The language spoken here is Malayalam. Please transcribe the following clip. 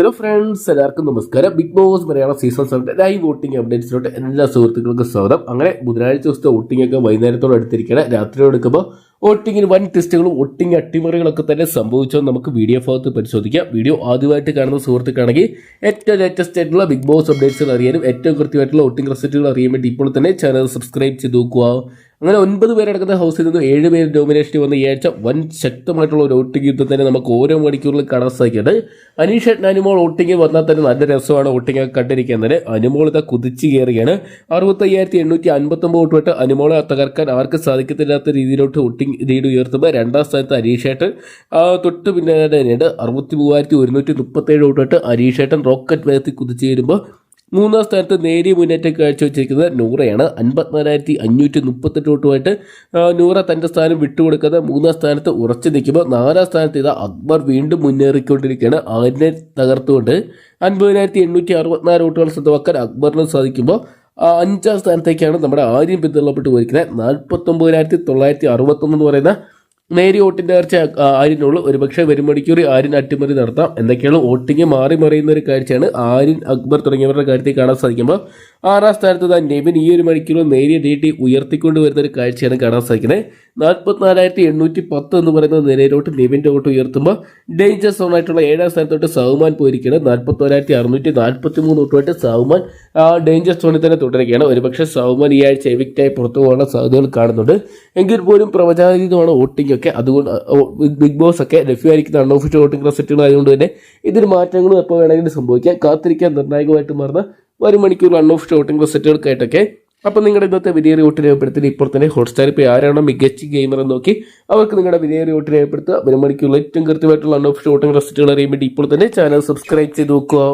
ഹലോ ഫ്രണ്ട്സ് എല്ലാവർക്കും നമസ്കാരം. ബിഗ് ബോസ് മലയാളം സീസൺ സെവന്റെ ലൈവ് വോട്ടിംഗ് അപ്ഡേറ്റ്സിലോട്ട് എല്ലാ സുഹൃത്തുക്കൾക്കും സ്വാഗതം. അങ്ങനെ ബുധനാഴ്ച ദിവസത്തെ വോട്ടിംഗ് ഒക്കെ വൈകുന്നേരത്തോടെ എടുത്തിരിക്കുകയാണ്. രാത്രിയോട് എടുക്കുമ്പോൾ വോട്ടിങ്ങിന് വൻ ടെസ്റ്റുകളും വോട്ടിംഗ് അട്ടിമറികളൊക്കെ തന്നെ സംഭവിച്ചോ നമുക്ക് വീഡിയോ ഭാഗത്ത് പരിശോധിക്കാം. വീഡിയോ ആദ്യമായിട്ട് കാണുന്ന സുഹൃത്തുക്കാണെങ്കിൽ ഏറ്റവും ലേറ്റസ്റ്റ് ആയിട്ടുള്ള ബിഗ് ബോസ് അപ്ഡേറ്റ്സുകൾ അറിയാനും ഏറ്റവും കൃത്യമായിട്ടുള്ള വോട്ടിംഗ് റിസൾട്ടുകൾ അറിയാൻ വേണ്ടി ഇപ്പോൾ തന്നെ ചാനൽ സബ്സ്ക്രൈബ് ചെയ്ത് നോക്കുക. അങ്ങനെ ഒൻപത് പേരടക്കുന്ന ഹൗസിൽ നിന്ന് ഏഴ് പേര് ഡോമിനേഷനിൽ വന്ന് ഏഴ് വൻ ശക്തമായിട്ടുള്ള ഒരു വോട്ടിംഗ് യുദ്ധം തന്നെ നമുക്ക് ഓരോ മണിക്കൂറിൽ കാണാൻ സാധിക്കുന്നുണ്ട്. അനീഷ് അനുമോൾ വോട്ടിംഗ് വന്നാൽ തന്നെ നല്ല രസമാണ് വോട്ടിംഗ് കണ്ടിരിക്കുന്നത്. അനുമോൾ ഇതാ കുതിച്ച് കയറുകയാണ്. അറുപത്തയ്യായിരത്തി എണ്ണൂറ്റി അൻപത്തൊമ്പത് വോട്ട് വിട്ട് അനുമോളെ തകർക്കാൻ ആർക്ക് സാധിക്കത്തില്ലാത്ത രീതിയിലോട്ട് വോട്ടിംഗ് ലീഡ് ഉയർത്തുമ്പോൾ രണ്ടാം സ്ഥാനത്ത് അനീഷേട്ടൻ തൊട്ട് പിന്നെ തന്നെയുണ്ട്. അറുപത്തി മൂവായിരത്തി ഒരുന്നൂറ്റി മുപ്പത്തേഴ് വോട്ട് വിട്ട് അനീഷേട്ടൻ റോക്കറ്റ് വേഗത്തിൽ കുതിച്ച് കയറുമ്പോൾ മൂന്നാം സ്ഥാനത്ത് നേരിയ മുന്നേറ്റം കാഴ്ചവെച്ചിരിക്കുന്നത് നൂറയാണ്. അൻപത്തിനാലായിരത്തി അഞ്ഞൂറ്റി മുപ്പത്തെട്ട് വോട്ടുമായിട്ട് നൂറ തന്റെ സ്ഥാനം വിട്ടുകൊടുക്കാതെ മൂന്നാം സ്ഥാനത്ത് ഉറച്ചു നിൽക്കുമ്പോൾ നാലാം സ്ഥാനത്ത് ഇതാ അക്ബർ വീണ്ടും മുന്നേറിക്കൊണ്ടിരിക്കുകയാണ്. ആരിനെ തകർത്തുകൊണ്ട് അൻപതിനായിരത്തി എണ്ണൂറ്റി അറുപത്തിനാല് വോട്ടുകൾ സ്വന്തമാക്കാൻ അക്ബറിന് സാധിക്കുമ്പോൾ അഞ്ചാം സ്ഥാനത്തേക്കാണ് നമ്മുടെ ആര്യം പിന്തള്ളപ്പെട്ട് പോയിരിക്കുന്നത്. നാൽപ്പത്തൊമ്പതിനായിരത്തി തൊള്ളായിരത്തി അറുപത്തൊന്ന് എന്ന് പറയുന്ന നേരിയ വോട്ടിന്റെ നേർച്ച ആര്യനുള്ളൂ ഒരുപക്ഷെ വരും മണിക്കൂർ ആര്യൻ അട്ടിമറി നടത്താം. എന്തൊക്കെയാണ് വോട്ടിങ് മാറി മറിയുന്ന ഒരു കാഴ്ചയാണ് ആര്യൻ അക്ബർ തുടങ്ങിയവരുടെ കാര്യത്തിൽ കാണാൻ സാധിക്കുമ്പോൾ ആറാം സ്ഥാനത്ത് നെവിൻ ഈ ഒരു മണിക്കൂർ നേരിയ നീട്ടി ഉയർത്തിക്കൊണ്ട് വരുന്ന ഒരു കാഴ്ചയാണ് കാണാൻ സാധിക്കുന്നത്. നാൽപ്പത്തിനാലായിരത്തി എണ്ണൂറ്റി പത്ത് എന്ന് പറയുന്ന നിലയിലോട്ട് നെവിന്റെ ഓട്ട് ഉയർത്തുമ്പോൾ ഡേഞ്ചർ സോൺ ആയിട്ടുള്ള ഏഴാം സ്ഥാനത്തോട്ട് സൗമാൻ പോയിരിക്കുകയാണ്. നാൽപ്പത്തോരായിരത്തി അറുന്നൂറ്റി നാൽപ്പത്തി മൂന്ന് തൊട്ടുമായിട്ട് സൗമാൻ ഡേഞ്ചർ സോണിൽ തന്നെ തുടരുകയാണ്. ഒരുപക്ഷെ സൗമാൻ ഈ ആഴ്ച എവിക്റ്റായി പുറത്തു പോകാനുള്ള സാധ്യതകൾ കാണുന്നുണ്ട്. എങ്കിൽ പോലും പ്രവചാതീതമാണ് വോട്ടിംഗ് ഒക്കെ അതുകൊണ്ട് ബിഗ് ബോസ് ഒക്കെ ലഭ്യമായിരിക്കുന്ന അൺഒഫീഷ്യൽ വോട്ടിംഗ് റിസൾട്ടുകൾ ആയതുകൊണ്ട് തന്നെ ഇതിന് മാറ്റങ്ങളും എപ്പോൾ വേണമെങ്കിലും സംഭവിക്കാം. കാത്തിരിക്കാൻ നിർണായകമായിട്ട് മാറുന്ന വരും മണിക്കൂർ വൺ ഓഫ് ഷോട്ടിംഗ് റിസൾട്ടുകൾക്കായിട്ടൊക്കെ അപ്പോൾ നിങ്ങളുടെ ഇന്നത്തെ വിലയേറിയ റിവോട്ട് രേഖപ്പെടുത്തി ഇപ്പോൾ തന്നെ ഹോട്ട്സ്റ്റാർ ഇപ്പോൾ ആരാണോ മികച്ച ഗെയിമർ എന്ന് നോക്കി അവർക്ക് നിങ്ങളുടെ വിലയേറിയ റിവോട്ട് രേഖപ്പെടുത്തുക. വരും മണിക്കൂറിൽ ഏറ്റവും കൃത്യമായിട്ടുള്ള വൺ ഓഫ് ഷോട്ടിംഗ് റിസൾട്ടുകൾ അറിയാൻ വേണ്ടി ഇപ്പോൾ തന്നെ ചാനൽ സബ്സ്ക്രൈബ് ചെയ്ത് നോക്കുക.